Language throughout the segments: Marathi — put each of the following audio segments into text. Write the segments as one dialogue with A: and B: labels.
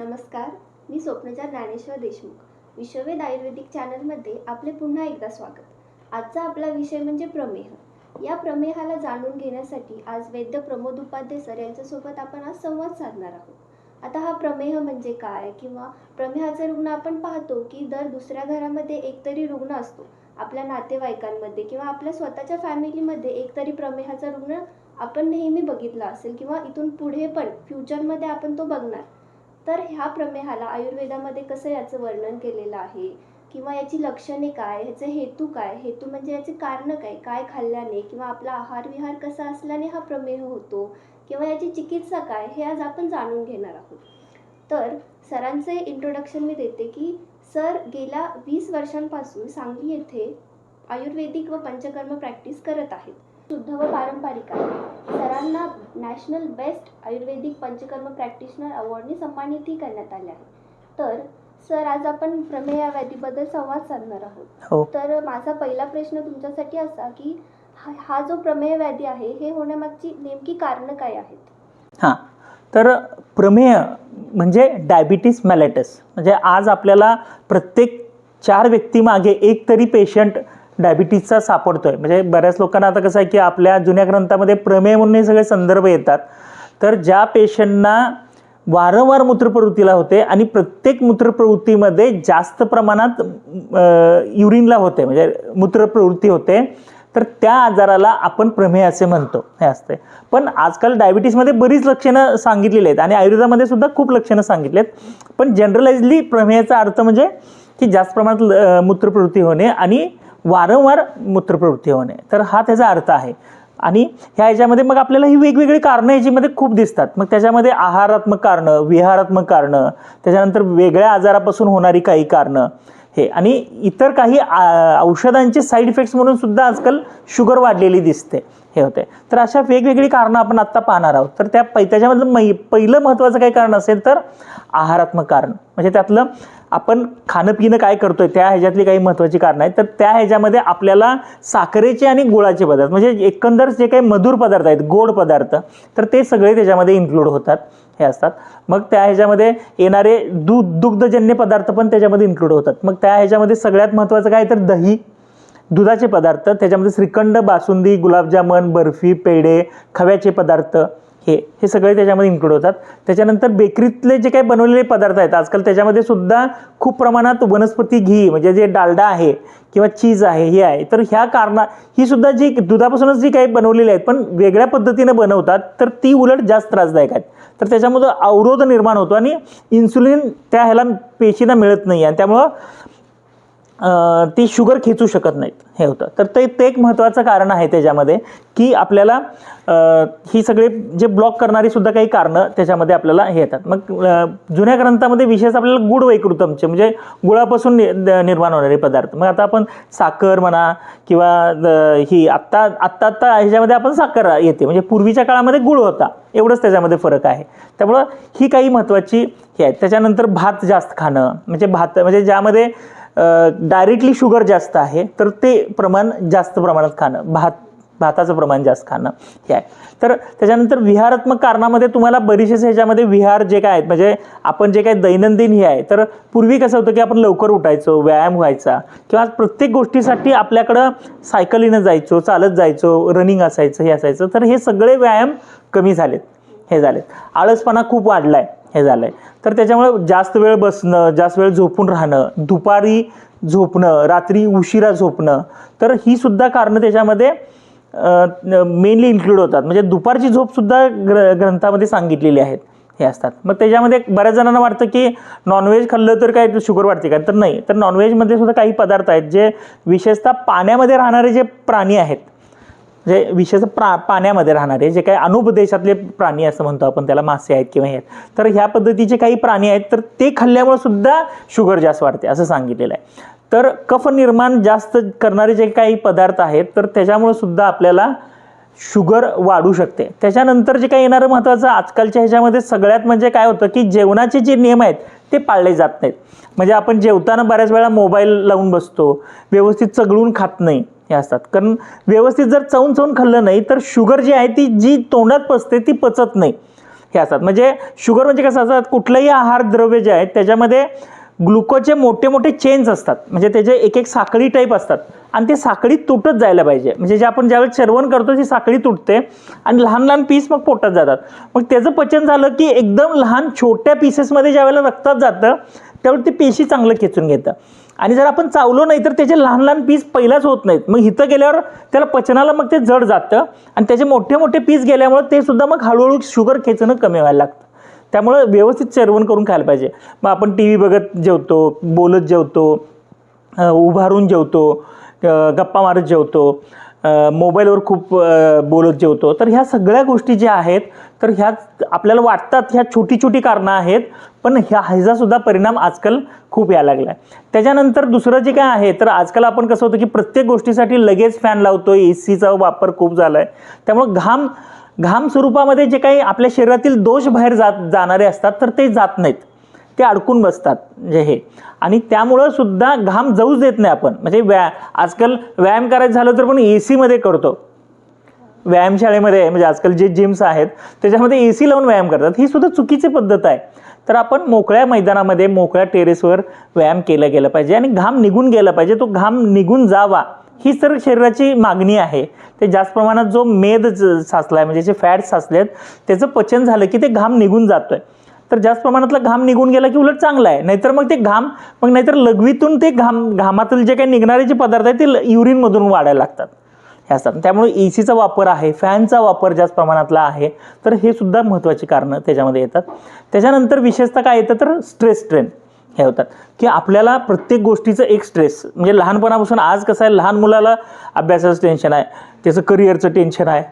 A: नमस्कार मी स्वप्नजा ज्ञानेश्वर देशमुख. विश्ववेद आयुर्वेदिक चॅनलमध्ये आपले पुन्हा एकदा स्वागत. आजचा आपला विषय म्हणजे प्रमेह. या प्रमेहाला जाणून घेण्यासाठी आज वैद्य प्रमोद उपाध्ये सर यांच्यासोबत आपण आज संवाद साधणार आहोत. आता हा प्रमेह म्हणजे काय किंवा प्रमेहाचे रुग्ण आपण पाहतो की दर दुसऱ्या घरामध्ये एकतरी रुग्ण असतो. आपल्या नातेवाईकांमध्ये किंवा आपल्या स्वतःच्या फॅमिलीमध्ये एकतरी प्रमेहाचा रुग्ण आपण नेहमी बघितला असेल किंवा इथून पुढे पण फ्युचरमध्ये आपण तो बघणार. तर ह्या प्रमेहाला आयुर्वेदामध्ये कसं याचं वर्णन केलेलं आहे? किंवा याची लक्षणे काय? ह्याचे हेतू काय? हेतू म्हणजे याचे कारणं काय? काय खाल्ल्याने किंवा आपला आहार विहार कसा असल्याने हा प्रमेह होतो? किंवा याची चिकित्सा काय? हे आज आपण जाणून घेणार आहोत. तर सरांचे इंट्रोडक्शन मी देते की सर गेल्या वीस वर्षांपासून सांगली येथे आयुर्वेदिक व पंचकर्म प्रॅक्टिस करत आहेत. शुद्ध व पारंपरिक आहे. सरांना national best ayurvedic panchakarma practitioner अवॉर्डने सन्मानितही करण्यात आले आहे. तर सर आज आपण प्रमेय या व्याधीबद्दल संवाद साधणार आहोत.
B: हो.
A: तर माझा पहिला प्रश्न तुमच्यासाठी असा की हा हा जो प्रमेय व्याधी आहे हे होण्यामागची नेमकी कारणं काय आहेत?
B: हां. तर प्रमेय म्हणजे डायबिटीस मॅलेटस. म्हणजे आज आपल्याला प्रत्येक चार व्यक्तीमागे एक तरी पेशंट डायबिटीसचा सापडतो आहे म्हणजे बऱ्याच लोकांना आता कसं आहे की आपल्या जुन्या ग्रंथामध्ये प्रमेय म्हणून हे सगळे संदर्भ येतात. तर ज्या पेशंटना वारंवार मूत्रप्रवृत्तीला होते आणि प्रत्येक मूत्रप्रवृत्तीमध्ये जास्त प्रमाणात युरिनला होते म्हणजे मूत्रप्रवृत्ती होते तर त्या आजाराला आपण प्रमेय असे म्हणतो. हे असते पण आजकाल डायबिटीसमध्ये बरीच लक्षणं सांगितलेली आहेत आणि आयुर्वेदामध्ये सुद्धा खूप लक्षणं सांगितलेत. पण जनरलाइजली प्रमेयाचा अर्थ म्हणजे की जास्त प्रमाणात ल- मूत्रप्रवृत्ती होणे आणि वारंवार मूत्रप्रवृत्ती होणे. तर हा त्याचा अर्थ आहे. आणि ह्या याच्यामध्ये मग आपल्याला ही वेगवेगळी कारणं याच्यामध्ये खूप दिसतात. मग त्याच्यामध्ये आहारात्मक कारणं विहारात्मक कारणं त्याच्यानंतर वेगळ्या आजारापासून होणारी काही कारणं हे. आणि इतर काही आ, औषधांचे साईड इफेक्ट्स म्हणून सुद्धा आजकाल शुगर वाढलेली दिसते. हे होते. तर अशा वेगवेगळी कारणं आपण आत्ता पाहणार आहोत. तर त्या पै त्याच्यामधलं मै पहिलं महत्त्वाचं काही कारण असेल तर आहारात्मक कारण. म्हणजे त्यातलं आपण खाणं पिणं काय करतोय त्या ह्याच्यातली काही महत्त्वाची कारणं आहेत. तर त्या ह्याच्यामध्ये आपल्याला साखरेचे आणि गुळाचे पदार्थ म्हणजे एकंदर जे काही मधुर पदार्थ आहेत गोड पदार्थ तर ते सगळे त्याच्यामध्ये इन्क्लूड होतात हे असतात. मग त्या ह्याच्यामध्ये येणारे दूध दुग्धजन्य पदार्थ पण त्याच्यामध्ये इन्क्लूड होतात. मग त्या ह्याच्यामध्ये सगळ्यात महत्त्वाचं काय तर दही दुधाचे पदार्थ त्याच्यामध्ये श्रीखंड बासुंदी गुलाबजामन बर्फी पेढे खव्याचे पदार्थ हे हे सगळे त्याच्यामध्ये इन्क्लूड होतात. त्याच्यानंतर बेकरीतले जे काही बनवलेले पदार्थ आहेत आजकाल त्याच्यामध्ये सुद्धा खूप प्रमाणात वनस्पती घी म्हणजे जे डालडा आहे किंवा चीज आहे हे आहे. तर ह्या कारणा ही सुद्धा जी दुधापासूनच जी काही बनवलेली आहेत पण वेगळ्या पद्धतीनं बनवतात तर ती उलट जास्त त्रासदायक आहेत. तर त्याच्यामध्ये अवरोध निर्माण होतो आणि इन्सुलिन त्या ह्याला पेशींना मिळत नाही. आणि त्यामुळं ती शुगर खेचू शकत नाहीत. हे होतं. तर ते ते एक महत्त्वाचं कारण आहे त्याच्यामध्ये की आपल्याला ही सगळे जे ब्लॉक करणारी सुद्धा काही कारणं त्याच्यामध्ये आपल्याला हे येतात. मग जुन्या ग्रंथामध्ये विशेष आपल्याला गुड वैकृतमचे म्हणजे गुळापासून नि- द- निर्माण होणारे पदार्थ. मग आता आपण साखर म्हणा किंवा द- ही आत्ता आत्ता आत्ता ह्याच्यामध्ये आपण साखर येते. म्हणजे पूर्वीच्या काळामध्ये गुळ होता. एवढंच त्याच्यामध्ये फरक आहे. त्यामुळं ही काही महत्त्वाची हे आहे त्याच्यानंतर भात जास्त खाणं. म्हणजे भात म्हणजे ज्यामध्ये डायरेक्टली शुगर जास्त आहे तर ते प्रमाण जास्त प्रमाणात खाणं भात भाताचं प्रमाण जास्त खाणं हे आहे. तर त्याच्यानंतर विहारात्मक कारणामध्ये तुम्हाला बरीचसे ह्याच्यामध्ये विहार जे काय आहेत म्हणजे आपण जे काय दैनंदिन हे आहे तर पूर्वी कसं होतं की आपण लवकर उठायचो व्यायाम व्हायचा किंवा प्रत्येक गोष्टीसाठी आपल्याकडं सायकलीनं जायचो चालत जायचो रनिंग असायचं हे असायचं तर हे सगळे व्यायाम कमी झालेत हे झालेत. आळसपणा खूप वाढला आहे हे झालं आहे तर त्याच्यामुळे जास्त वेळ बसणं जास्त वेळ झोपून राहणं दुपारी झोपणं रात्री उशिरा झोपणं तर ही सुद्धा कारणं त्याच्यामध्ये मेनली इन्क्लूड होतात. म्हणजे दुपारची झोपसुद्धा ग्र ग्रंथामध्ये सांगितलेली आहेत. हे असतात. मग त्याच्यामध्ये बऱ्याच जणांना वाटतं की नॉनव्हेज खाल्लं तर काय शुगर वाढते का? तर नाही. तर नॉनव्हेजमध्ये सुद्धा काही पदार्थ आहेत जे विशेषतः पाण्यामध्ये राहणारे जे प्राणी आहेत जे विशेष प्रा पाण्यामध्ये राहणारे जे काही अनुपदेशातले प्राणी असं म्हणतो आपण त्याला मासे आहेत किंवा हे आहेत. तर ह्या पद्धतीचे काही प्राणी आहेत तर ते खाल्ल्यामुळे सुद्धा शुगर जास्त वाढते असं सांगितलेलं आहे. तर कफ निर्माण जास्त करणारे जे काही पदार्थ आहेत तर त्याच्यामुळे सुद्धा आपल्याला शुगर वाढू शकते. त्याच्यानंतर जे काही येणारं महत्त्वाचं आजकालच्या ह्याच्यामध्ये सगळ्यात म्हणजे काय होतं की जेवणाचे जे नियम आहेत ते पाळले जात नाहीत. म्हणजे आपण जेवताना बऱ्याच वेळा मोबाईल लावून बसतो व्यवस्थित चगळून खात नाही. हे असतात. कारण व्यवस्थित जर चवून चवून खाल्लं नाही तर शुगर जी आहे ती जी तोंडात पचते ती पचत नाही. हे असतात. म्हणजे शुगर म्हणजे कसं असतात कुठलंही आहार द्रव्य जे आहेत त्याच्यामध्ये ग्लुकोजचे मोठे मोठे चेन्स असतात. म्हणजे त्याचे एक एक साखळी टाईप असतात. आणि ते साखळी तुटत जायला पाहिजे. म्हणजे जे आपण ज्यावेळेस चर्वण करतो ती साखळी तुटते आणि लहान लहान पीस मग पोटात जातात. मग त्याचं पचन झालं की एकदम लहान छोट्या पीसेसमध्ये ज्यावेळेला रक्तात जातं त्यावेळी ते पेशी चांगलं खेचून घेतं. आणि जर आपण चावलो नाही तर त्याचे लहान लहान पीस पहिलाच होत नाहीत. मग इथं गेल्यावर त्याला पचनाला मग ते जड जातं आणि त्याचे मोठे मोठे पीस गेल्यामुळे ते सुद्धा मग हळूहळू शुगर खेचणं कमी व्हायला लागतं. त्यामुळं व्यवस्थित चरवण करून खायला पाहिजे. मग आपण टी व्ही बघत जेवतो बोलत जेवतो उभारून जेवतो गप्पा मारत जेवतो मोबाईलवर खूप बोलत जेवतो. तर ह्या सगळ्या गोष्टी ज्या आहेत तर ह्या आपल्याला वाटतात ह्या छोटी छोटी कारणं आहेत पण ह्या ह्याचासुद्धा परिणाम आजकाल खूप यायला लागला आहे त्याच्यानंतर दुसरं जे काय आहे तर आजकाल आपण कसं होतं की प्रत्येक गोष्टीसाठी लगेच फॅन लावतो ए सीचा वापर खूप झाला आहे त्यामुळं घाम घाम स्वरूपामध्ये जे काही आपल्या शरीरातील दोष बाहेर जात जाणारे असतात तर ते जात नाहीत. ते अडकून बसतात जे हे. आणि त्यामुळं सुद्धा घाम जाऊच देत नाही आपण. म्हणजे व्या आजकाल व्यायाम करायचं झालं तर पण ए सीमध्ये करतो. व्यायामशाळेमध्ये म्हणजे आजकाल जे जिम्स आहेत त्याच्यामध्ये ए सी लावून व्यायाम करतात. ही सुद्धा चुकीची पद्धत आहे. तर आपण मोकळ्या मैदानामध्ये मोकळ्या टेरेसवर व्यायाम केला गेला पाहिजे आणि घाम निघून गेला पाहिजे. तो घाम निघून जावा ही तर शरीराची मागणी आहे. ते जास्त प्रमाणात जो मेद साचला आहे म्हणजे जे फॅट साचले आहेत त्याचं पचन झालं की ते घाम निघून जातो आहे तर जास्त प्रमाणातला घाम निघून गेला की उलट चांगला आहे. नाहीतर मग ते घाम मग नाहीतर लघवीतून ते घाम घामातील जे काही निघणारे जे पदार्थ आहेत ते युरिनमधून वाढायला लागतात. हे असतात. त्यामुळे ए सीचा वापर आहे फॅनचा वापर जास्त प्रमाणातला आहे. तर हे सुद्धा महत्त्वाची कारणं त्याच्यामध्ये येतात. त्याच्यानंतर विशेषतः काय येतं? तर स्ट्रेस ट्रेन हे होतात. की आपल्याला प्रत्येक गोष्टीचं एक स्ट्रेस म्हणजे लहानपणापासून आज कसं आहे लहान मुलाला अभ्यासाचं टेन्शन आहे त्याचं करिअरचं टेन्शन आहे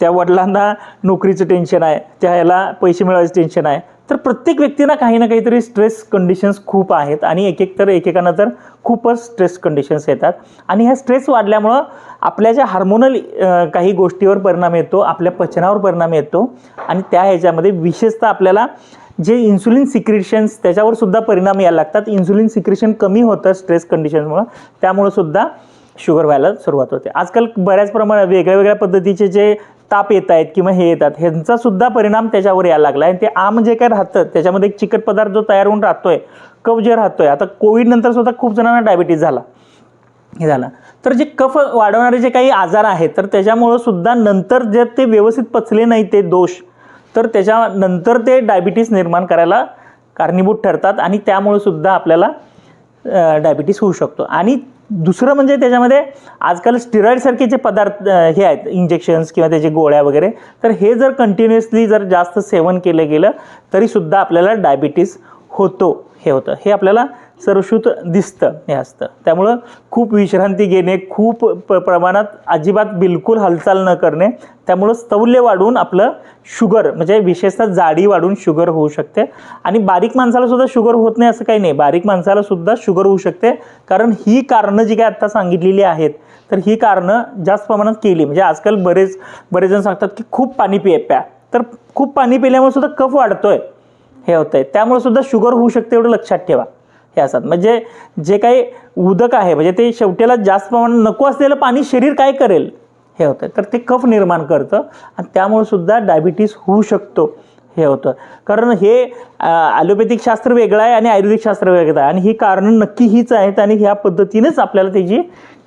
B: त्या वडिलांना नोकरीचं टेन्शन आहे त्या ह्याला पैसे मिळवायचं टेन्शन आहे तर प्रत्येक व्यक्तींना काही ना काहीतरी स्ट्रेस कंडिशन्स खूप आहेत आणि एक एक तर एकेकांना तर खूपच स्ट्रेस कंडिशन्स येतात. आणि ह्या स्ट्रेस वाढल्यामुळं आपल्या ज्या हार्मोनल काही गोष्टीवर परिणाम येतो आपल्या पचनावर परिणाम येतो आणि त्या ह्याच्यामध्ये विशेषतः आपल्याला जे इन्सुलिन सिक्रिशन्स त्याच्यावर सुद्धा परिणाम यायला लागतात. इन्सुलिन सिक्रिशन कमी होतं स्ट्रेस कंडिशनमुळं त्यामुळं सुद्धा शुगर व्हायला सुरुवात होते. आजकाल बऱ्याच प्रमाणात वेगळ्या वेगळ्या पद्धतीचे जे ताप येत आहेत किंवा हे येतात ह्यांचा सुद्धा परिणाम त्याच्यावर यायला लागला आहे. ते आम जे काय राहतं त्याच्यामध्ये एक चिकट पदार्थ जो तयार होऊन राहतोय कफ जे राहतोय आता कोविड नंतर सुद्धा खूप जणांना डायबिटीज झाला. हे झालं. तर जे कफ वाढवणारे जे काही आजार आहेत तर त्याच्यामुळं सुद्धा नंतर जे ते व्यवस्थित पचले नाही ते दोष तर त्याच्यानंतर ते डायबिटीस निर्माण करायला कारणीभूत ठरतात आणि त्यामुळे सुद्धा आपल्याला डायबिटीस होऊ शकतो. आणि दुसरं म्हणजे त्याच्यामध्ये आजकाल स्टिरॉईडसारखे जे पदार्थ हे आहेत इंजेक्शन्स किंवा त्याचे गोळ्या वगैरे तर हे जर कंटिन्युअसली जर जास्त सेवन केलं गेलं तरीसुद्धा आपल्याला डायबिटीस होतो. हे होतं. हे आपल्याला सर्वश्रुत दिसतं हे असतं. त्यामुळं खूप विश्रांती घेणे खूप प प्रमाणात अजिबात बिलकुल हालचाल न करणे त्यामुळं स्थौल्य वाढून आपलं शुगर म्हणजे विशेषतः जाडी वाढून शुगर होऊ शकते. आणि बारीक माणसाला सुद्धा शुगर होत नाही असं काही नाही. बारीक माणसाला सुद्धा शुगर होऊ शकते. कारण ही कारणं जी काय आत्ता सांगितलेली आहेत तर ही कारणं जास्त प्रमाणात केली. म्हणजे आजकाल बरेच बरेच जण सांगतात की खूप पाणी पिय प्या. तर खूप पाणी पिल्यामुळे सुद्धा कफ वाढतोय. हे होतंय. त्यामुळे सुद्धा शुगर होऊ शकते एवढं लक्षात ठेवा. हे असतात म्हणजे जे काही उदक आहे म्हणजे ते शेवट्याला जास्त प्रमाणात नको असलेलं पाणी शरीर काय करेल? हे होतं तर ते कफ निर्माण करतं आणि त्यामुळे सुद्धा डायबिटीस होऊ शकतो. हे होतं. कारण हे ॲलोपॅथिक शास्त्र वेगळं आहे आणि आयुर्वेदिक शास्त्र वेगळं आहे. आणि ही कारणं नक्की हीच आहेत आणि ह्या पद्धतीनेच आपल्याला त्याची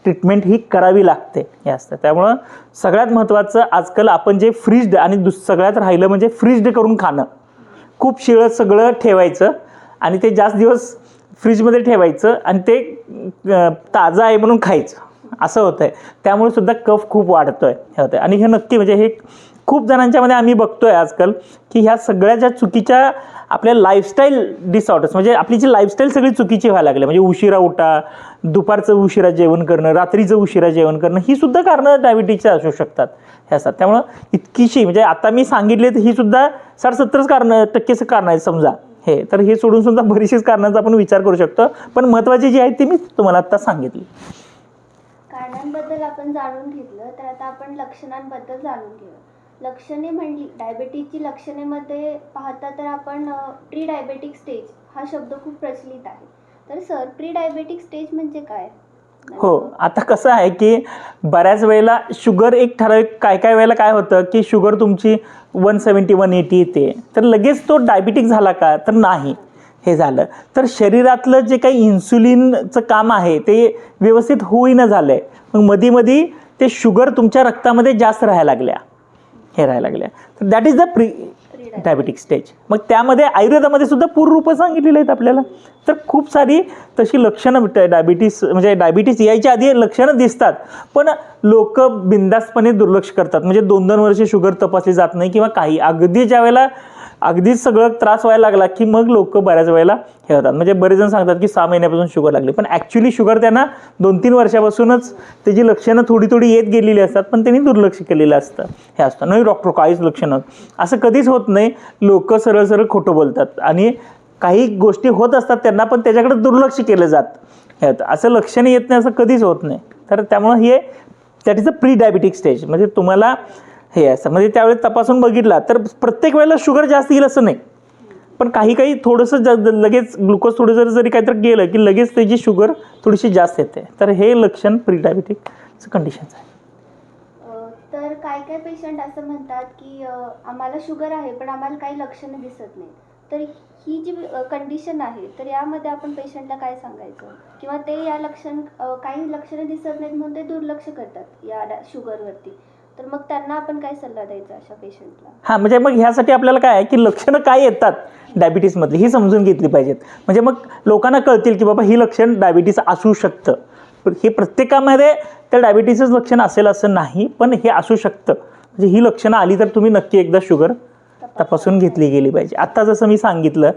B: ट्रीटमेंट ही करावी लागते. हे असतं. त्यामुळं सगळ्यात महत्त्वाचं आजकाल आपण जे फ्रीज्ड आणि दुस सगळ्यात राहिलं म्हणजे फ्रीज्ड करून खाणं. खूप शिळं सगळं ठेवायचं आणि ते जास्त दिवस फ्रीजमध्ये ठेवायचं आणि ते ताजं आहे म्हणून खायचं. असं होतं आहे त्यामुळे सुद्धा कफ खूप वाढतो आहे हे होतं आणि हे नक्की म्हणजे हे खूप जणांच्यामध्ये आम्ही बघतो आहे आजकाल की ह्या सगळ्या ज्या चुकीच्या आपल्या लाईफस्टाईल डिसऑर्डर्स म्हणजे आपली जी लाईफस्टाईल सगळी चुकीची व्हायला लागली. म्हणजे उशिरा उठा दुपारचं उशिरा जेवण करणं रात्रीचं उशिरा जेवण करणं ही सुद्धा कारणं डायबिटीजची असू शकतात. हे असतात त्यामुळं इतकीशी म्हणजे आता मी सांगितले तर ही सुद्धा साठ सत्तरच कारणं टक्केचं कारण आहेत समजा. हे तर हे सोडून सुद्धा बरीचशीच कारणांचा आपण विचार करू शकतो. पण महत्त्वाची जी आहेत ती मी तुम्हाला आत्ता सांगितली.
A: प्राण्यांबद्दल आपण जाणून घेतलं तर आता आपण लक्षणांबद्दल जाणून घेऊ लक्षणे म्हणली डायबेटीजची लक्षणेमध्ये पाहता तर आपण प्री डायबेटिक स्टेज हा शब्द खूप प्रचलित आहे. तर सर प्री डायबेटिक स्टेज म्हणजे काय?
B: हो आता कसं आहे की बऱ्याच वेळेला शुगर एक ठराविक काय काय वेळेला काय होतं की शुगर तुमची वन सेवन्टी वन एटी येते. तर लगेच तो डायबिटिक झाला का? तर नाही. हे झालं. तर शरीरातलं जे काही इन्सुलिनचं काम आहे ते व्यवस्थित होईना झालं आहे मग मधी मधी ते शुगर तुमच्या रक्तामध्ये जास्त राहायला लागल्या. हे राहायला लागल्या. तर that is the pre diabetic stage मग त्यामध्ये आयुर्वेदामध्ये सुद्धा पूर्वरूपं सांगितलेली आहेत आपल्याला. तर खूप सारी तशी लक्षणं डायबिटीस म्हणजे डायबिटीस यायच्या आधी लक्षणं दिसतात. पण लोक बिंदास्तपणे दुर्लक्ष करतात. म्हणजे दोन दोन वर्षे शुगर तपासली जात नाही किंवा काही. अगदी ज्या वेळेला अगदीच सगळं त्रास व्हायला लागला की मग लोक बऱ्याच वेळेला हे होतात. म्हणजे बरेच जण सांगतात की सहा महिन्यापासून शुगर लागली. पण ॲक्च्युली शुगर त्यांना दोन तीन वर्षापासूनच त्याची लक्षणं थोडी थोडी येत गेलेली असतात पण त्यांनी दुर्लक्ष केलेलं असतं. हे असतं. नाही डॉक्टर काहीच लक्षणं असं कधीच होत नाही. लोक सरळ सरळ खोटं बोलतात. आणि काही गोष्टी होत असतात त्यांना पण त्याच्याकडे दुर्लक्ष केलं जात. हे होतं. असं लक्षणं येत नाही असं कधीच होत नाही. तर त्यामुळं हे that is a pre diabetic stage म्हणजे तुम्हाला हे असं. म्हणजे त्यावेळेस तपासून बघितला तर प्रत्येक वेळेला शुगर जास्त येईल असं नाही. पण काही काही थोडंसं ज लगेच ग्लुकोज थोडं जर जरी काहीतरी गेलं की लगेच त्याची शुगर थोडीशी जास्त येते. तर हे लक्षण प्री डायबिटिकचं कंडिशन्स आहे
A: तर काय काय पेशंट असं म्हणतात की आम्हाला शुगर आहे पण आम्हाला काही लक्षणं दिसत नाही तर ही जी कंडिशन आहे तर यामध्ये आपण पेशंटला काय सांगायचं? किंवा ते या लक्षण काही लक्षणं दिसत नाहीत म्हणून ते दुर्लक्ष करतात या शुगरवरती. तर मग त्यांना आपण काय सल्ला द्यायचा अशा पेशंटला
B: हां म्हणजे मग ह्यासाठी आपल्याला काय आहे की लक्षणं काय येतात डायबिटीसमधली ही समजून घेतली पाहिजेत. म्हणजे मग लोकांना कळतील की बाबा ही लक्षण डायबिटीस असू शकतं. हे प्रत्येकामध्ये त्या डायबिटीसच लक्षण असेल असं नाही पण हे असू शकतं. म्हणजे ही लक्षणं आली तर तुम्ही नक्की एकदा शुगर तपासून घेतली गेली पाहिजे. आत्ता जसं मी सांगितलं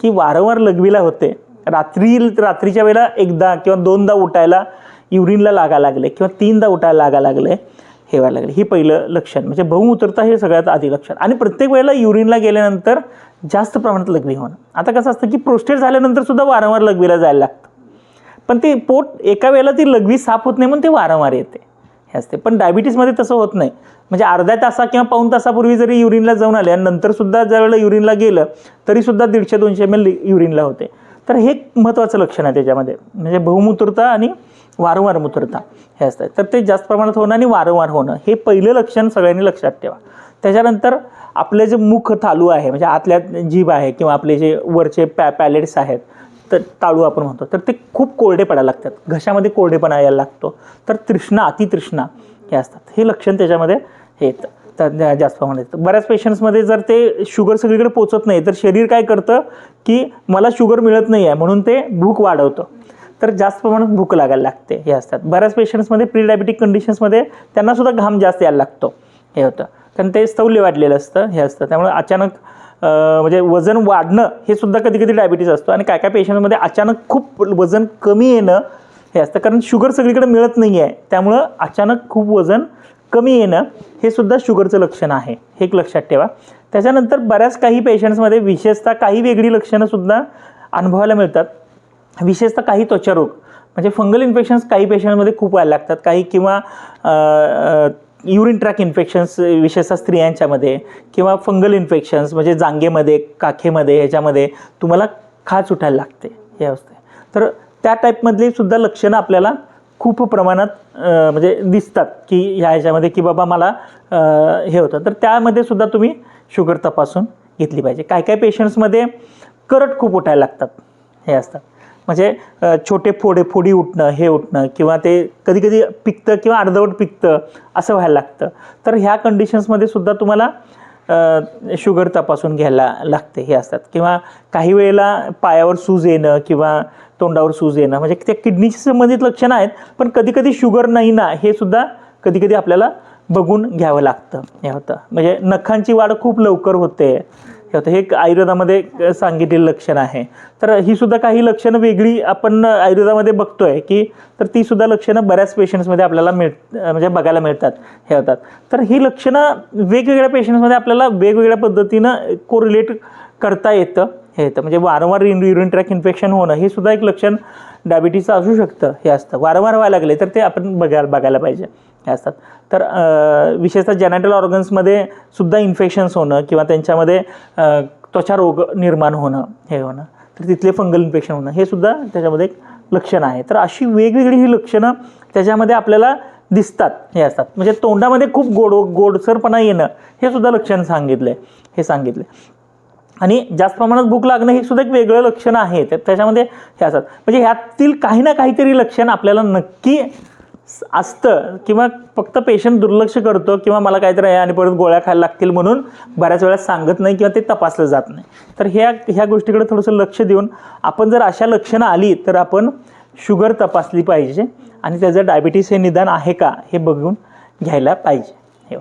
B: की वारंवार लघवीला होते. रात्री रात्रीच्या वेळेला एकदा किंवा दोनदा उठायला युरिनला लागा लागले किंवा तीनदा उठायला लागा लागले. हे व्हायला लागले. ही पहिलं लक्षण. म्हणजे बहुमूत्रता हे सगळ्यात आधी लक्षण. आणि प्रत्येक वेळेला युरिनला गेल्यानंतर जास्त प्रमाणात लघवी होणं. आता कसं असतं की प्रोस्टेट झाल्यानंतर सुद्धा वारंवार लघवीला जायला लागतं. पण ते पोट एका वेळेला ती लघवी साफ होत नाही म्हणून ते वारंवार येते. हे असते. पण डायबिटीसमध्ये तसं होत नाही. म्हणजे अर्ध्या तासा किंवा पाऊण तासापूर्वी जरी युरिनला जाऊन आले आणि नंतर सुद्धा ज्यावेळेला युरिनला गेलं तरीसुद्धा दीडशे दोनशे एम एल युरिनला होते. तर हे एक महत्त्वाचं लक्षण आहे त्याच्यामध्ये. म्हणजे बहुमूत्रता आणि वारंवार मूत्रता. हे असतात तर ते जास्त प्रमाणात होणं आणि वारंवार होणं हे पहिलं लक्षण सगळ्यांनी लक्षात ठेवा. त्याच्यानंतर आपले जे मुख थालू आहे म्हणजे आतल्या जीभ आहे किंवा आपले जे वरचे पॅ पॅलेट्स आहेत तर ताळू आपण म्हणतो. तर ते खूप कोरडे पडायला लागतात. घशामध्ये कोरडेपणा यायला लागतो. तर तृष्णा अतितृष्णा हे असतात. हे लक्षण त्याच्यामध्ये येतं. तर जास्त प्रमाणात येतं. बऱ्याच पेशंट्समध्ये जर ते शुगर सगळीकडे पोचत नाही तर शरीर काय करतं की मला शुगर मिळत नाही आहे म्हणून ते भूक वाढवतं. तर जास्त प्रमाणात भूक लागायला लागते हे असतात. बऱ्याच पेशंट्समध्ये प्री डायबिटिक कंडिशन्समध्ये त्यांनासुद्धा घाम जास्त यायला लागतो. हे होतं. कारण ते स्थौल्य वाढलेलं असतं हे असतं. त्यामुळे अचानक म्हणजे वजन वाढणं हे सुद्धा कधी कधी डायबिटीस असतो आणि काय काय पेशंटमध्ये अचानक खूप वजन कमी येणं हे असतं. कारण शुगर सगळीकडे मिळत नाही आहे त्यामुळं अचानक खूप वजन कमी येणं हे सुद्धा शुगरचं लक्षण आहे. हे एक लक्षात ठेवा. त्याच्यानंतर बऱ्याच काही पेशंट्समध्ये विशेषतः काही वेगळी लक्षणंसुद्धा अनुभवायला मिळतात. विशेषतः काही त्वचारोग म्हणजे फंगल इन्फेक्शन्स काही पेशंटमध्ये खूप व्हायला लागतात. काही किंवा युरिन ट्रॅक इन्फेक्शन्स विशेषतः स्त्रियांच्यामध्ये किंवा फंगल इन्फेक्शन्स म्हणजे जांगेमध्ये काखेमध्ये ह्याच्यामध्ये तुम्हाला खाज उठायला लागते हे असते तर त्या टाईपमधली सुद्धा लक्षणं आपल्याला खूप प्रमाणात म्हणजे दिसतात की ह्या ह्याच्यामध्ये की बाबा मला हे होतं. तर त्यामध्ये सुद्धा तुम्ही शुगर तपासून घेतली पाहिजे. काय काय पेशंट्समध्ये करट खूप उठायला लागतात हे असतात. म्हणजे छोटे फोडे फोडी उठणं हे उठणं किंवा ते कधी कधी पिकतं किंवा अर्धवट पिकतं असं व्हायला लागतं. तर ह्या कंडिशन्समध्ये सुद्धा तुम्हाला शुगर तपासून घ्यायला लागते हे असतात. किंवा काही वेळेला पायावर सूज येणं किंवा तोंडावर सूज येणं म्हणजे त्या किडनीशी संबंधित लक्षणं आहेत पण कधी कधी शुगर नाही ना हे सुद्धा कधी कधी आपल्याला बघून घ्यावं लागतं हे होतं. म्हणजे नखांची वाढ खूप लवकर होते. होतं हे एक आयुर्वेदामध्ये सांगितलेलं लक्षण आहे. तर ही सुद्धा काही लक्षणं वेगळी आपण आयुर्वेदामध्ये बघतोय की तर ती सुद्धा लक्षणं बऱ्याच पेशंट्समध्ये आपल्याला मिळ म्हणजे बघायला मिळतात हे होतात. तर ही लक्षणं वेगवेगळ्या पेशंट्समध्ये आपल्याला वेगवेगळ्या पद्धतीनं कोरिलेट करता येतं हे येतं म्हणजे वारंवार युरिन ट्रॅक इन्फेक्शन होणं हे सुद्धा एक लक्षण डायबिटीसचं असू शकतं हे असतं. वारंवार व्हायला लागले तर ते आपण बघायला बघायला पाहिजे. हे असतात. तर विशेषतः जेनेटल ऑर्गन्समध्ये सुद्धा इन्फेक्शन्स होणं किंवा त्यांच्यामध्ये त्वचा रोग निर्माण होणं हे होणं तर तिथले फंगल इन्फेक्शन होणं हे सुद्धा त्याच्यामध्ये एक लक्षणं आहे तर अशी वेगवेगळी ही लक्षणं त्याच्यामध्ये आपल्याला दिसतात हे असतात. म्हणजे तोंडामध्ये खूप गोड गोडसरपणा येणं हे सुद्धा लक्षण सांगितलं आहे हे सांगितलं. आणि जास्त प्रमाणात भूक लागणं हे सुद्धा एक वेगळं लक्षण आहे. तर त्याच्यामध्ये हे असतात. म्हणजे ह्यातील काही ना काहीतरी लक्षण आपल्याला नक्की असतं किंवा फक्त पेशंट दुर्लक्ष करतो किंवा मला काहीतरी आहे आणि परत गोळ्या खायला लागतील म्हणून बऱ्याच वेळा सांगत नाही किंवा ते तपासलं जात नाही. तर ह्या ह्या गोष्टीकडे थोडंसं लक्ष देऊन आपण जर अशा लक्षणं आली तर आपण शुगर तपासली पाहिजे आणि त्याचं डायबिटीस हे निदान आहे का हे बघून घ्यायला पाहिजे. हे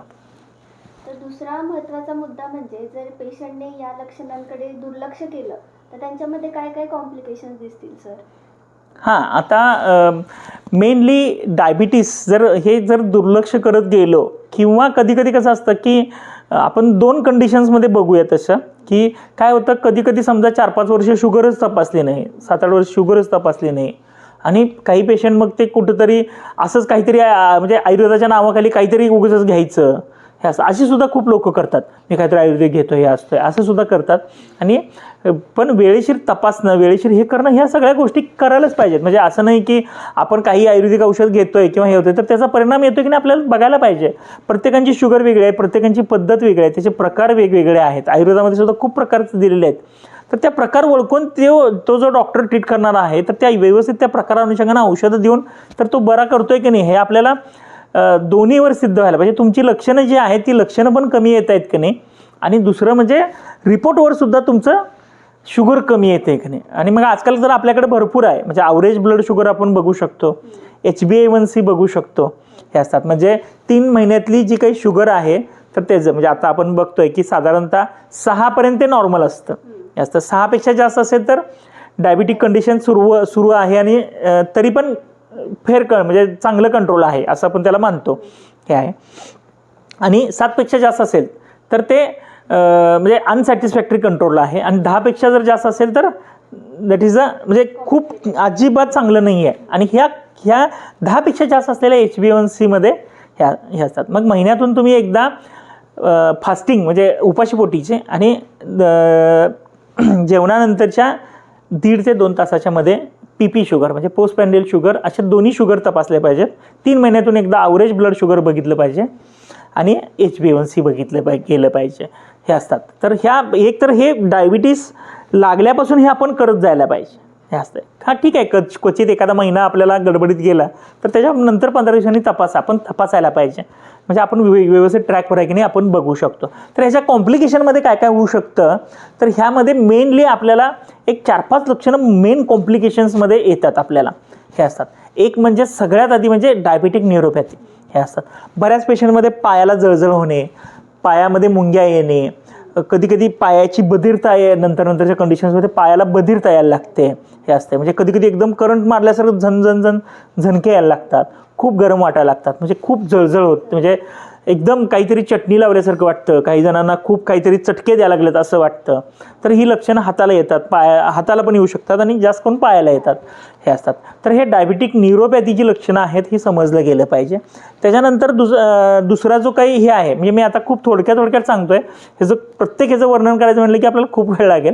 A: तर दुसरा महत्त्वाचा मुद्दा म्हणजे जर पेशंटने या लक्षणांकडे दुर्लक्ष केलं तर त्यांच्यामध्ये काय काय कॉम्प्लिकेशन दिसतील सर
B: हां आता मेनली डायबिटीस जर हे जर दुर्लक्ष करत गेलो किंवा कधी कधी कसं असतं की आपण दोन कंडिशन्समध्ये बघूया तसं की काय होतं कधी कधी समजा चार पाच वर्ष शुगरच तपासली नाही सात आठ वर्ष शुगरच तपासली नाही आणि काही पेशंट मग ते कुठंतरी असंच काहीतरी म्हणजे आयुर्वेदाच्या नावाखाली काहीतरी उगच घ्यायचं हे असं. अशी सुद्धा खूप लोक करतात. मी काहीतरी आयुर्वेदिक घेतो हे असतं असं सुद्धा करतात. आणि पण वेळेशीर तपासणं वेळेशीर हे करणं ह्या सगळ्या गोष्टी करायलाच पाहिजेत. म्हणजे असं नाही की आपण काही आयुर्वेदिक औषध घेतोय किंवा हे होतंय तर त्याचा परिणाम येतो की नाही आपल्याला बघायला पाहिजे. प्रत्येकांची शुगर वेगळी आहे प्रत्येकांची पद्धत वेगळी आहे त्याचे प्रकार वेगवेगळे आहेत. आयुर्वेदामध्ये सुद्धा खूप प्रकार दिलेले आहेत. तर त्या प्रकार ओळखून तो तो जो डॉक्टर ट्रीट करणारा आहे तर त्या व्यवस्थित त्या प्रकारानुषंगानं औषधं देऊन तर तो बरा करतोय की नाही हे आपल्याला दोन्हीवर सिद्ध व्हायला पाहिजे. तुमची लक्षणं जी आहेत ती लक्षणं पण कमी येत आहेत की नाही? आणि दुसरं म्हणजे रिपोर्टवर सुद्धा तुमचं शुगर कमी येते की नाही? आणि मग आजकाल जर आपल्याकडे भरपूर आहे म्हणजे ॲव्हरेज ब्लड शुगर आपण बघू शकतो H B A one C बघू शकतो हे असतात. म्हणजे तीन महिन्यातली जी काही शुगर आहे तर त्याचं म्हणजे आता आपण बघतोय की साधारणतः सहापर्यंत ते नॉर्मल असतं. हे असतं. सहापेक्षा जास्त असेल तर डायबिटिक कंडिशन सुरू सुरू आहे आणि तरी पण फेरकळ क म्हणजे चांगलं कंट्रोल आहे असं आपण त्याला मानतो. हे आहे. आणि सातपेक्षा जास्त असेल तर ते म्हणजे अनसॅटिस्फॅक्टरी कंट्रोल आहे. आणि दहापेक्षा जर जास्त असेल तर दॅट इज अ म्हणजे खूप अजिबात चांगलं नाही आहे. आणि ह्या ह्या दहापेक्षा जास्त असलेल्या एच बी वन सीमध्ये ह्या हे असतात. मग महिन्यातून तुम्ही एकदा फास्टिंग म्हणजे उपाशीपोटीचे आणि जेवणानंतरच्या दीड ते दोन तासाच्या मध्ये पी पी शुगर म्हणजे पोस्ट पॅन्डेल शुगर असे दोन्ही शुगर तपासले पाहिजेत. तीन महिन्यातून एकदा आवरेज ब्लड शुगर बघितलं पाहिजे आणि एच बी वन सी बघितलं पाहिजे केलं पाहिजे. हे असतात. तर ह्या एक तर हे डायबिटीस लागल्यापासून हे आपण करत जायला पाहिजे. हे असतं हां ठीक आहे. कच क्वचित एखादा महिना आपल्याला गडबडीत गेला तर त्याच्यानंतर पंधरा दिवसांनी तपासा आपण तपासायला पाहिजे. म्हणजे आपण व्यवस्थित ट्रॅकवर आहे की नाही आपण बघू शकतो. तर ह्याच्या कॉम्प्लिकेशनमध्ये काय काय होऊ शकतं? तर ह्यामध्ये मेनली आपल्याला एक चार पाच लक्षणं मेन कॉम्प्लिकेशन्समध्ये येतात आपल्याला. हे असतात. एक म्हणजे सगळ्यात आधी म्हणजे डायबेटिक न्युरोपॅथी हे असतात. बऱ्याच पेशंटमध्ये पायाला जळजळ होणे पायामध्ये मुंग्या येणे कधी कधी पायाची बधीरता आहे नंतर नंतरच्या कंडिशन्समध्ये पायाला बधीरता यायला लागते. हे असते म्हणजे कधी कधी एकदम करंट मारल्यासारखं झन झन झन झनके यायला लागतात. खूप गरम वाटायला लागतात. म्हणजे खूप जळजळ होत म्हणजे एकदम काहीतरी चटणी लावल्यासारखं वाटतं. काही जणांना खूप काहीतरी चटके द्यायला लागलेत असं वाटतं. तर ही लक्षणं हाताला येतात पाया हाताला पण येऊ शकतात आणि जास्त करून पायाला येतात. हे असतात. तर हे डायबिटिक न्यूरोपॅथीची लक्षणं आहेत हे समजलं गेलं पाहिजे. त्याच्यानंतर दुस दुसरा जो काही हे आहे म्हणजे मी आता खूप थोडक्यात थोडक्यात सांगतोय. ह्याचं प्रत्येक ह्याचं वर्णन करायचं म्हटलं की आपल्याला खूप वेळ लागेल.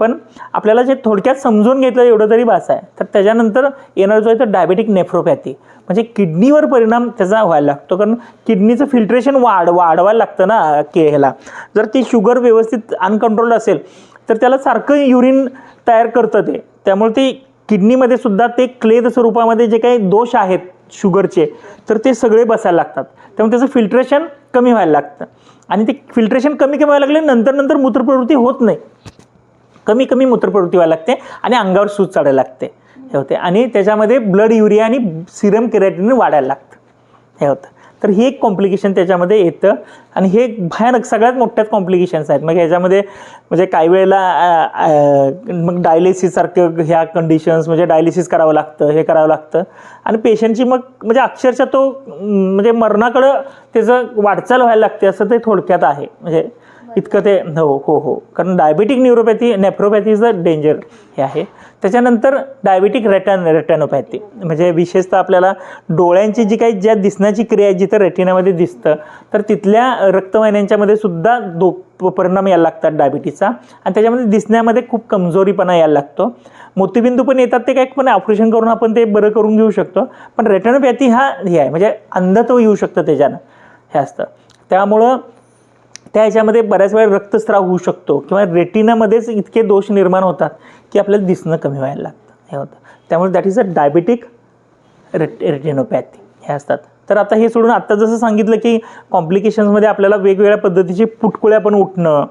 B: पण आपल्याला जे थोडक्यात समजून घेतलं एवढं तरी बास आहे तर त्याच्यानंतर येणार जो आहे तर डायबेटिक नेफ्रोपॅथी म्हणजे किडनीवर परिणाम त्याचा व्हायला लागतो. कारण किडनीचं फिल्ट्रेशन वाढ वाढवायला लागतं ना के ह्याला. जर ती शुगर व्यवस्थित अनकंट्रोल्ड असेल तर त्याला सारखं युरिन तयार करतं ते. त्यामुळे ते किडनीमध्ये सुद्धा ते क्लेद स्वरूपामध्ये जे काही दोष आहेत शुगरचे तर ते सगळे बसायला लागतात. त्यामुळे त्याचं फिल्ट्रेशन कमी व्हायला लागतं. आणि ते फिल्ट्रेशन कमी कमी व्हायला लागले नंतर नंतर मूत्रप्रवृत्ती होत नाही. कमी कमी मूत्रप्रवृत्ती व्हायला लागते आणि अंगावर सूज चढायला लागते. हे होते. आणि त्याच्यामध्ये ब्लड युरिया आणि सिरम केरॅटिन वाढायला लागतं. हे होतं. तर हे एक कॉम्प्लिकेशन त्याच्यामध्ये येतं. आणि हे एक भयानक सगळ्यात मोठ्यात कॉम्प्लिकेशन्स आहेत. मग ह्याच्यामध्ये म्हणजे काही वेळेला मग डायलिसिससारखं ह्या कंडिशन्स म्हणजे डायलिसिस करावं लागतं हे करावं लागतं. आणि पेशंटची मग म्हणजे अक्षरशः तो म्हणजे मरणाकडं त्याचं वाटचाल व्हायला लागते असं ते थोडक्यात आहे. म्हणजे इतकं ते हो हो हो. कारण diabetic neuropathy nephropathy is danger हे आहे. त्याच्यानंतर डायबेटिक रेटॅन रेटॅनोपॅथी म्हणजे विशेषतः आपल्याला डोळ्यांची जी काही ज्या दिसण्याची क्रिया आहे जिथं रेटिनामध्ये दिसतं तर तिथल्या रक्तवाहिन्यांच्यामध्ये सुद्धा दो परिणाम यायला लागतात डायबिटीसचा आणि त्याच्यामध्ये दिसण्यामध्ये खूप कमजोरीपणा यायला लागतो. मोतीबिंदू पण येतात ते काय पण ऑपरेशन करून आपण ते बरं करून घेऊ शकतो. पण रेटॅनोपॅथी हा हे आहे. म्हणजे अंधत्व येऊ शकतं त्याच्यानं. हे असतं. त्यामुळं त्या ह्याच्यामध्ये बऱ्याच वेळा रक्तस्राव होऊ शकतो किंवा रेटिनामध्येच इतके दोष निर्माण होतात की आपल्याला दिसणं कमी व्हायला लागतं. हे होतं. त्यामुळे that is a diabetic ret retinopathy हे असतात. तर आता हे सोडून आत्ता जसं सांगितलं की कॉम्प्लिकेशन्समध्ये आपल्याला वेगवेगळ्या पद्धतीचे पुटकुळ्या पण उठणं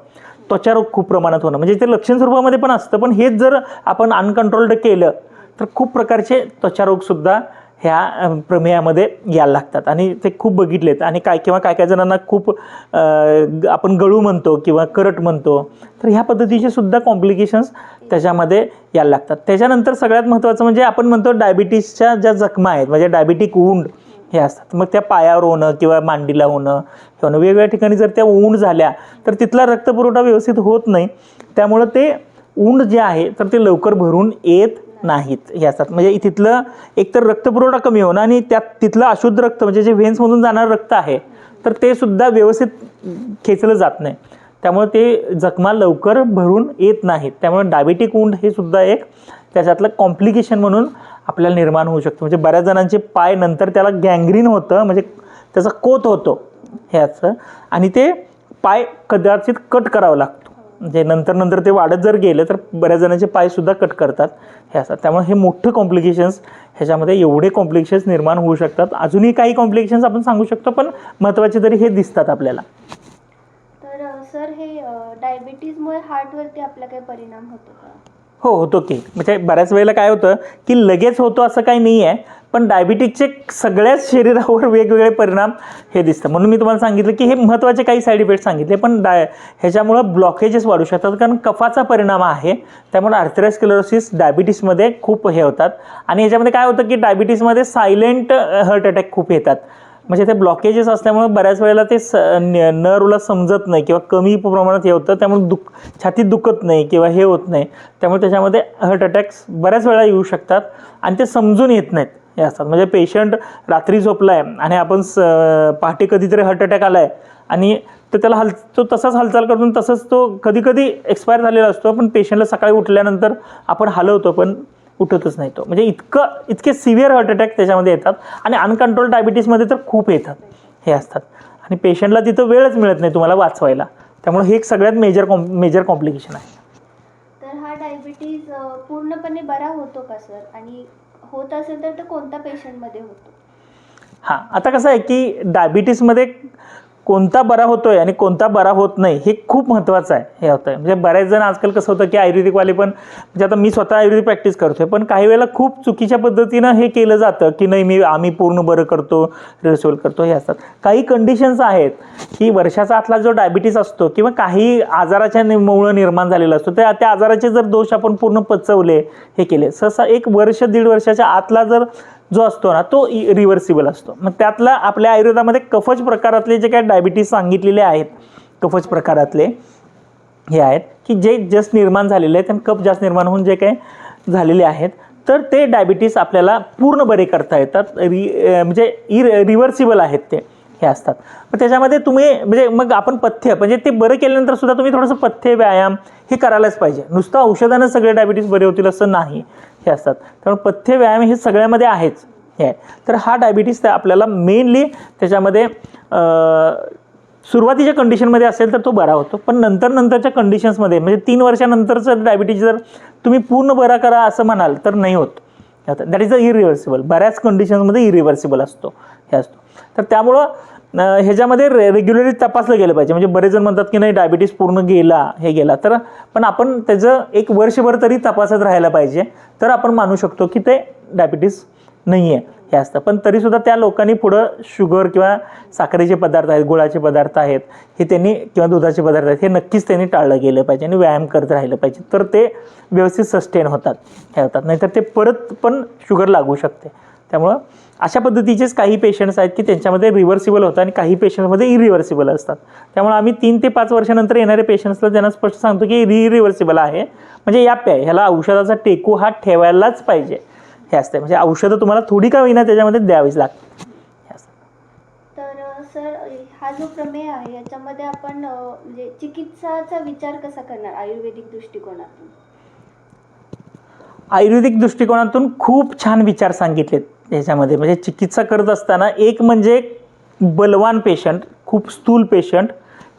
B: त्वचारोग खूप प्रमाणात होणं म्हणजे ते लक्षण स्वरूपामध्ये पण असतं पण हेच जर आपण अनकंट्रोल्ड केलं तर खूप प्रकारचे त्वचारोगसुद्धा ह्या प्रमेयामध्ये यायला लागतात. आणि ते खूप बघितलेत. आणि काय किंवा काय काय जणांना खूप ग- आपण गळू म्हणतो किंवा करट म्हणतो. तर ह्या पद्धतीचे सुद्धा कॉम्प्लिकेशन्स त्याच्यामध्ये यायला लागतात. त्याच्यानंतर सगळ्यात महत्त्वाचं म्हणजे आपण म्हणतो डायबिटीसच्या ज्या जखमा आहेत म्हणजे डायबिटिक ऊंड हे असतात. मग त्या पायावर होणं किंवा मांडीला होणं किंवा वेगवेगळ्या ठिकाणी जर त्या उंड झाल्या तर तिथला रक्तपुरवठा व्यवस्थित होत नाही. त्यामुळं ते उंड जे आहे तर ते लवकर भरून येत नाहीत हे असतात म्हणजे तिथलं एकतर रक्तपुरवठा कमी होणं आणि त्यात तिथलं अशुद्ध रक्त म्हणजे जे व्हेन्समधून जाणारं रक्त आहे तर ते सुद्धा व्यवस्थित खेचलं जात नाही. त्यामुळे ते जखमा लवकर भरून येत नाहीत. त्यामुळे डायबिटिक उंड हे सुद्धा एक त्याच्यातलं कॉम्प्लिकेशन म्हणून आपल्याला निर्माण होऊ शकतं. म्हणजे बऱ्याच जणांचे पाय नंतर त्याला गँग्रीन होतं म्हणजे त्याचा कोत होतो ह्याचं आणि ते पाय कदाचित कट करावं लागतं. म्हणजे नंतर नंतर ते वाढत जर गेलं तर बऱ्याच जणांचे पायसुद्धा कट करतात. हे असतात. त्यामुळे हे मोठं कॉम्प्लिकेशन्स ह्याच्यामध्ये एवढे कॉम्प्लिकेशन्स निर्माण होऊ शकतात. अजूनही काही कॉम्प्लिकेशन्स आपण सांगू शकतो पण महत्त्वाचे तरी हे दिसतात आपल्याला.
A: तर सर हे डायबिटीजमुळे हार्टवरती आपला काही परिणाम होतो का?
B: हो होतो की. म्हणजे बऱ्याच वेळेला काय होतं की लगेच होतो असं काही नाही आहे पण डायबिटिकचे सगळ्याच शरीरावर वेगवेगळे परिणाम हे दिसतं म्हणून मी तुम्हाला सांगितलं की हे महत्त्वाचे काही साईड इफेक्ट सांगितले पण डाय ह्याच्यामुळं ब्लॉकेजेस वाढू शकतात कारण कफाचा परिणाम आहे. त्यामुळे आर्थरायस्क्लेरोसिस डायबिटीसमध्ये खूप हे होतात. आणि ह्याच्यामध्ये काय होतं की डायबिटीसमध्ये सायलेंट हार्ट अटॅक खूप येतात. म्हणजे ते ब्लॉकेजेस असल्यामुळे बऱ्याच वेळेला ते स नरूला समजत नाही किंवा कमी प्रमाणात हे होतं त्यामुळे दुख छातीत दुखत नाही किंवा हे होत नाही. त्यामुळे त्याच्यामध्ये हार्ट अटॅक्स बऱ्याच वेळा येऊ शकतात आणि ते समजून येत नाहीत हे असतात. म्हणजे पेशंट रात्री झोपला आहे आणि आपण स पहाटे कधीतरी हार्ट अटॅक आला आहे आणि तर त्याला हल तो तसाच हालचाल करतो आणि तसंच तो कधी कधी एक्सपायर झालेला असतो पण पेशंटला सकाळी उठल्यानंतर आपण हलवतो. पण उठतच नाही तो. म्हणजे इतकं इतके सिव्हिअर हार्ट अटॅक त्याच्यामध्ये येतात आणि अनकंट्रोल डायबिटीसमध्ये तर खूप येतात. हे असतात. आणि पेशंटला तिथं वेळच मिळत नाही तुम्हाला वाचवायला. त्यामुळे हे एक सगळ्यात मेजर कॉम मेजर कॉम्प्लिकेशन आहे.
A: तर हा डायबिटीज पूर्णपणे बरा होतो का सर आणि होत असेल तर तो कोणत्या पेशंटमध्ये होतो?
B: हां आता कसं आहे की डायबिटीसमध्ये कोणता बरा होतो आहे आणि कोणता बरा होत नाही हे खूप महत्त्वाचं आहे. हे होतं आहे म्हणजे बऱ्याच जण आजकाल कसं होतं की आयुर्वेदिकवाले पण म्हणजे आता मी स्वतः आयुर्वेदिक प्रॅक्टिस करतो आहे पण काही वेळेला खूप चुकीच्या पद्धतीनं हे केलं जातं की नाही मी आम्ही पूर्ण बरं करतो रिसोल्व करतो हे असतात. काही कंडिशन्स आहेत की वर्षाचा आतला जो डायबिटीस असतो किंवा काही आजाराच्या नि- मुळं निर्माण झालेला असतो त्या त्या आजाराचे जर दोष आपण पूर्ण पचवले हे केले. सहसा एक वर्ष दीड वर्षाच्या आतला जर जो असतो ना तो रिव्हर्सिबल असतो. मग त्यातला आपल्या आयुर्वेदामध्ये कफच प्रकारातले जे काही डायबिटीस सांगितलेले आहेत कफच प्रकारातले हे आहेत की जे जस्ट निर्माण झालेले आहेत आणि कफ जास्त निर्माण होऊन जे काही झालेले आहेत तर ते डायबिटीस आपल्याला पूर्ण बरे करता येतात. रि म्हणजे इर रिव्हर्सिबल आहेत ते हे असतात. मग त्याच्यामध्ये तुम्ही म्हणजे मग आपण पथ्य म्हणजे ते बरं केल्यानंतर सुद्धा तुम्ही थोडंसं पथ्य व्यायाम हे करायलाच पाहिजे. नुसतं औषधानं सगळे डायबिटीस बरे होतील असं नाही. हे असतात. त्यामुळे पथ्य व्यायाम हे सगळ्यामध्ये आहेच. हे आहे. तर हा डायबिटीस त्या आपल्याला मेनली त्याच्यामध्ये सुरुवातीच्या कंडिशनमध्ये असेल तर तो बरा होतो. पण नंतर नंतरच्या कंडिशन्समध्ये म्हणजे तीन वर्षानंतरचं डायबिटीज जर तुम्ही पूर्ण बरा करा असं म्हणाल तर नाही होत. दॅट इज अ इरिव्हर्सिबल बऱ्याच कंडिशन्समध्ये इरिव्हर्सिबल असतो. हे असतो. तर त्यामुळं ह्याच्यामध्ये रे रेग्युलरली तपासलं गेलं पाहिजे. म्हणजे बरेच जण म्हणतात की नाही डायबिटीस पूर्ण गेला हे गेला. तर पण आपण त्याचं एक वर्षभर तरी तपासत राहायला पाहिजे. तर आपण मानू शकतो की ते डायबिटीस नाही आहे हे असतं. पण तरीसुद्धा त्या लोकांनी पुढं शुगर किंवा साखरेचे पदार्थ आहेत गुळाचे पदार्थ आहेत हे त्यांनी किंवा दुधाचे पदार्थ आहेत हे नक्कीच त्यांनी टाळलं गेलं पाहिजे आणि व्यायाम करत राहिलं पाहिजे. तर ते व्यवस्थित सस्टेन होतात हे होतात. नाहीतर ते परत पण शुगर लागू शकते. त्यामुळं अशा पद्धतीचेच काही पेशंट्स आहेत की त्यांच्यामध्ये रिव्हर्सिबल होतं आणि काही पेशंटमध्ये इरिव्हर्सिबल असतात. त्यामुळे आम्ही तीन ते पाच वर्षानंतर येणाऱ्या पेशंट्सला त्यांना स्पष्ट सांगतो की इरिव्हर्सिबल आहे. म्हणजे या प्या ह्याला औषधाचा टेकू हा ठेवायलाच पाहिजे. हे असते म्हणजे औषधं तुम्हाला थोडी का होईना त्याच्यामध्ये द्यावीच लागते
A: तर सर हा जो प्रमेय आहे याच्यामध्ये आपण म्हणजे चिकित्साचा विचार कसा करणार आयुर्वेदिक दृष्टिकोनातून?
B: आयुर्वेदिक दृष्टिकोनातून खूप छान विचार सांगितलेत याच्यामध्ये. म्हणजे चिकित्सा करत असताना एक म्हणजे बलवान पेशंट खूप स्थूल पेशंट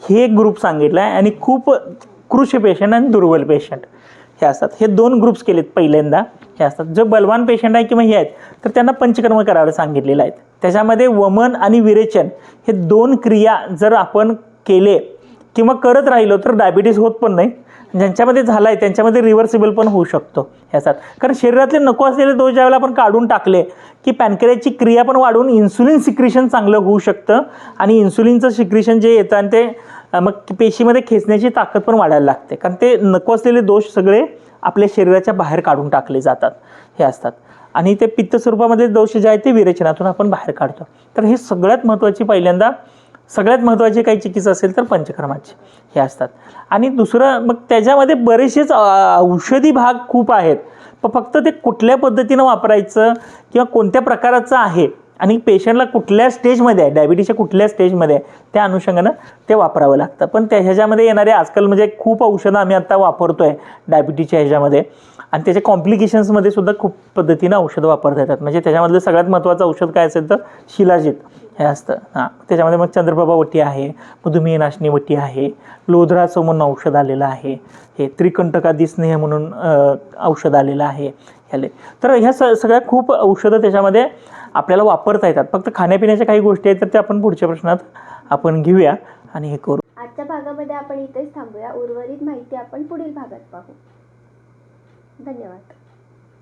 B: हे एक ग्रुप सांगितलं आहे आणि खूप कृषी पेशंट आणि दुर्बल पेशंट हे असतात. हे दोन ग्रुप्स केलेत पहिल्यांदा. हे असतात. जो बलवान पेशंट आहे किंवा हे आहेत तर त्यांना पंचकर्म करायला सांगितलेलं आहेत. त्याच्यामध्ये वमन आणि विरेचन हे दोन क्रिया जर आपण केले किंवा करत राहिलो तर डायबिटीस होत पण नाही. ज्यांच्यामध्ये झाला आहे त्यांच्यामध्ये रिव्हर्सिबल पण होऊ शकतो ह्याच्यात. कारण शरीरातले नको असलेले दोष ज्यावेळेला आपण काढून टाकले की पॅनक्रियाची क्रिया पण वाढून इन्सुलिन सिक्रिशन चांगलं होऊ शकतं आणि इन्सुलिनचं सिक्रिशन जे येतं आणि ते मग पेशीमध्ये खेचण्याची ताकद पण वाढायला लागते. कारण ते नको असलेले दोष सगळे आपल्या शरीराच्या बाहेर काढून टाकले जातात. हे असतात. आणि ते पित्त स्वरूपामध्ये दोष जे आहेत ते विरेचनातून आपण बाहेर काढतो. तर हे सगळ्यात महत्त्वाची पहिल्यांदा सगळ्यात महत्त्वाची काही चिकित्सा असेल तर पंचकर्माची. हे असतात. आणि दुसरं मग त्याच्यामध्ये बरेचसेच औषधी भाग खूप आहेत. पण फक्त ते कुठल्या पद्धतीनं वापरायचं किंवा कोणत्या प्रकाराचं आहे आणि पेशंटला कुठल्या स्टेजमध्ये आहे डायबिटीसच्या कुठल्या स्टेजमध्ये आहे त्या अनुषंगानं ते वापरावं लागतं. पण त्या ह्याच्यामध्ये येणारे आजकाल म्हणजे खूप औषधं आम्ही आता वापरतो आहे डायबिटीसच्या ह्याच्यामध्ये. आणि त्याच्या कॉम्प्लिकेशन्समध्ये सुद्धा खूप पद्धतीनं औषधं वापरता येतात. म्हणजे त्याच्यामधलं सगळ्यात महत्त्वाचं औषध काय असेल तर शिलाजीत. हे असतं. हां. त्याच्यामध्ये मग चंद्रप्रभा वटी आहे मधुमेह नाशनी वटी आहे लोधराचं म्हणून औषध आलेलं आहे हे त्रिकंटका स्नेह म्हणून औषध आलेलं आहे. ह्याले तर ह्या स सगळ्या खूप औषधं त्याच्यामध्ये आपल्याला वापरता येतात. फक्त खाण्यापिण्याच्या काही गोष्टी आहेत तर त्या आपण पुढच्या प्रश्नात आपण घेऊया आणि हे करू.
A: आजच्या भागामध्ये आपण इथेच थांबूया. उर्वरित माहिती आपण पुढील भागात पाहू. धन्यवाद.